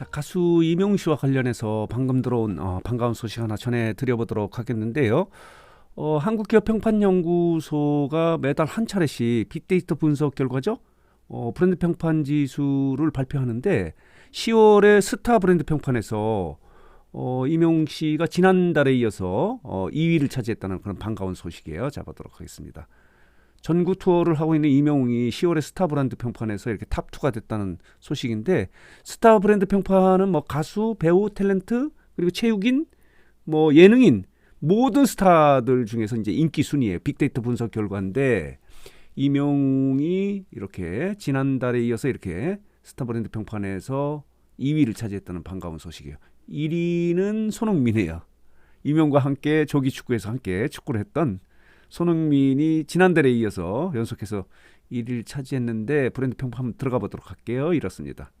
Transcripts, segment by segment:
자, 가수 이명웅 씨와 관련해서 방금 들어온 어, 반가운 소식 하나 전해 드려보도록 하겠는데요. 어, 한국기업평판연구소가 매달 한 차례씩 빅데이터 분석 결과죠. 어, 브랜드 평판 지수를 발표하는데 10월에 스타 브랜드 평판에서 어, 이명웅 씨가 지난달에 이어서 어, 2위를 차지했다는 그런 반가운 소식이에요. 잡아보도록 하겠습니다. 전국 투어를 하고 있는 이명웅이 10월에 스타 브랜드 평판에서 이렇게 탑 2가 됐다는 소식인데 스타 브랜드 평판은 뭐 가수, 배우, 탤런트 그리고 체육인, 뭐 예능인 모든 스타들 중에서 이제 인기 순위에 빅데이터 분석 결과인데 이명웅이 이렇게 지난달에 이어서 이렇게 스타 브랜드 평판에서 2위를 차지했다는 반가운 소식이에요. 1위는 손흥민이에요. 이명과 함께 조기 축구에서 함께 축구를 했던 손흥민이 지난달에 이어서 연속해서 1위를 차지했는데 브랜드 평판 한번 들어가 보도록 할게요. 이렇습니다.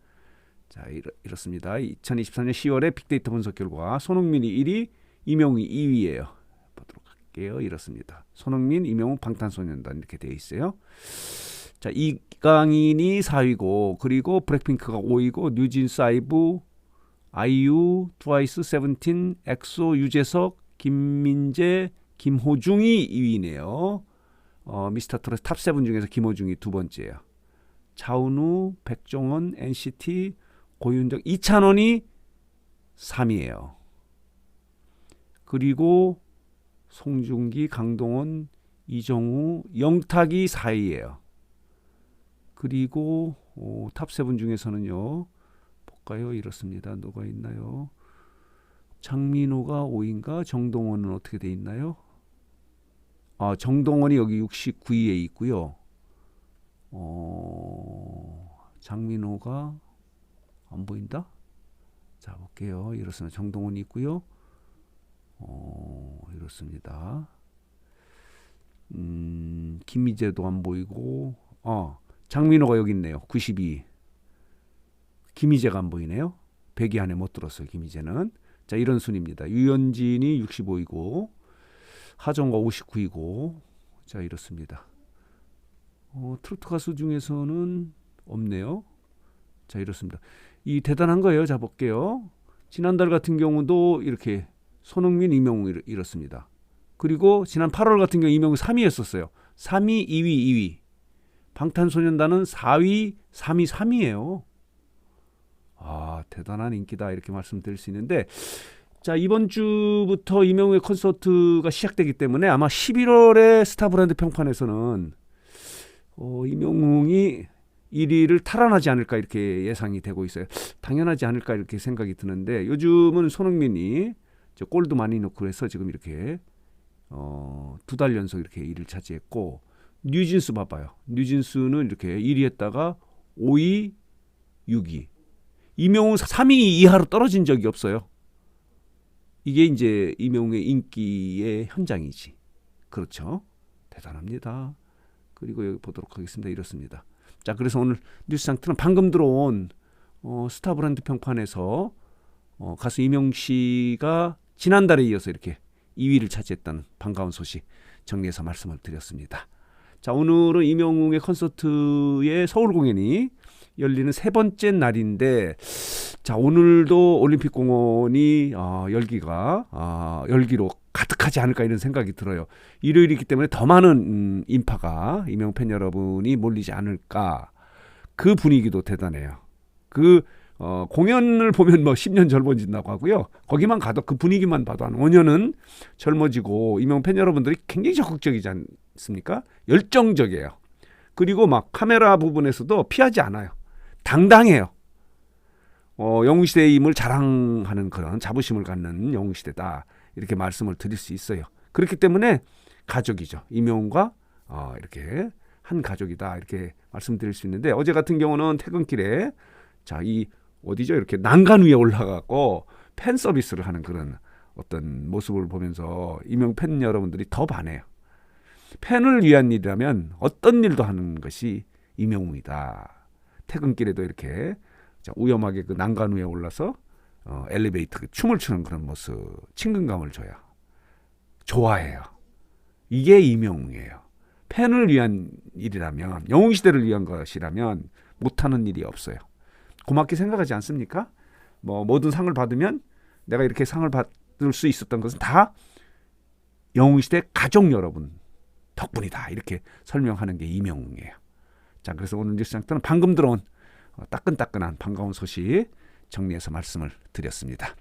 자, 이렇, 이렇습니다. 2024년 10월에 빅데이터 분석 결과 손흥민이 1위, 이명웅이 2위예요. 보도록 할게요. 이렇습니다. 손흥민, 이명웅, 방탄소년단 이렇게 되어 있어요. 자, 이강인이 4위고 그리고 블랙핑크가 5위고 뉴진스 아이브, 아이유, 트와이스, 세븐틴, 엑소, 유재석, 김민재, 김호중이 2위네요. 어, 미스터 트롯 탑7 중에서 김호중이 두 번째예요. 차은우, 백종원, NCT, 고윤정, 이찬원이 3위예요. 그리고 송중기, 강동원, 이정우, 영탁이 4위예요. 그리고 어, 탑7 중에서는요. 볼까요? 이렇습니다. 누가 있나요? 장민호가 5위인가? 정동원은 어떻게 돼 있나요? 아, 정동원이 여기 69위에 있고요. 어, 장민호가 안 보인다? 자, 볼게요. 이렇습니다. 정동원이 있고요. 어, 이렇습니다. 음, 김미재도 안 보이고, 어, 장민호가 여기 있네요. 92. 김희재가 안 보이네요. 100위 안에 못 들었어요. 김희재는. 자, 이런 순입니다. 유현진이 65이고 하정과 59이고 자, 이렇습니다. 어, 트로트 가수 중에서는 없네요. 자, 이렇습니다. 이 대단한 거예요. 자, 볼게요. 지난달 같은 경우도 이렇게 손흥민, 이명웅 이렇습니다. 그리고 지난 8월 같은 경우 이명웅 3위였었어요. 3위, 2위, 2위. 방탄소년단은 4위, 3위, 3위예요. 아, 대단한 인기다 이렇게 말씀드릴 수 있는데 자, 이번 주부터 이명우의 콘서트가 시작되기 때문에 아마 11월에 스타 브랜드 평판에서는 어, 이명웅이 1위를 탈환하지 않을까 이렇게 예상이 되고 있어요. 당연하지 않을까 이렇게 생각이 드는데 요즘은 손흥민이 골도 많이 넣고 해서 지금 이렇게 어, 두 달 연속 이렇게 1위를 차지했고 뉴진스 봐봐요. 뉴진스는 이렇게 1위 했다가 5위, 6위. 이명웅 3위 이하로 떨어진 적이 없어요. 이게 이제 이명웅의 인기의 현장이지. 그렇죠. 대단합니다. 그리고 여기 보도록 하겠습니다. 이렇습니다. 자, 그래서 오늘 뉴스 상태는 방금 들어온 어, 스타 브랜드 평판에서 어, 가수 이명 씨가 지난달에 이어서 이렇게 2위를 차지했다는 반가운 소식 정리해서 말씀을 드렸습니다. 자, 오늘은 이명웅의 콘서트의 서울 공연이 열리는 세 번째 날인데 자 오늘도 올림픽 공원이 어, 열기가 어, 열기로 가득하지 않을까 이런 생각이 들어요. 일요일이기 때문에 더 많은 음, 인파가 이명 팬 여러분이 몰리지 않을까 그 분위기도 대단해요. 그 어, 공연을 보면 뭐 10년 젊어진다고 하고요. 거기만 가도 그 분위기만 봐도 한 5년은 젊어지고 이명 팬 여러분들이 굉장히 적극적이지 않습니까? 열정적이에요. 그리고 막 카메라 부분에서도 피하지 않아요. 당당해요. 어, 영웅시대의 힘을 자랑하는 그런 자부심을 갖는 영웅시대다. 이렇게 말씀을 드릴 수 있어요. 그렇기 때문에 가족이죠. 임영웅과 어, 이렇게 한 가족이다. 이렇게 말씀드릴 수 있는데 어제 같은 경우는 퇴근길에 자, 이 어디죠? 이렇게 난간 위에 올라가고 팬 서비스를 하는 그런 어떤 모습을 보면서 이명 팬 여러분들이 더 반해요. 팬을 위한 일이라면 어떤 일도 하는 것이 이명웅이다. 퇴근길에도 이렇게 우연하게 그 난간 위에 올라서 어, 엘리베이터 그 춤을 추는 그런 모습 친근감을 줘요. 좋아해요. 이게 이명웅이에요. 팬을 위한 일이라면 영웅 시대를 위한 것이라면 못하는 일이 없어요. 고맙게 생각하지 않습니까? 뭐 모든 상을 받으면 내가 이렇게 상을 받을 수 있었던 것은 다 영웅 시대 가족 여러분 덕분이다 이렇게 설명하는 게 이명웅이에요. 자 그래서 오늘 뉴스장 때는 방금 들어온 어, 따끈따끈한 반가운 소식 정리해서 말씀을 드렸습니다.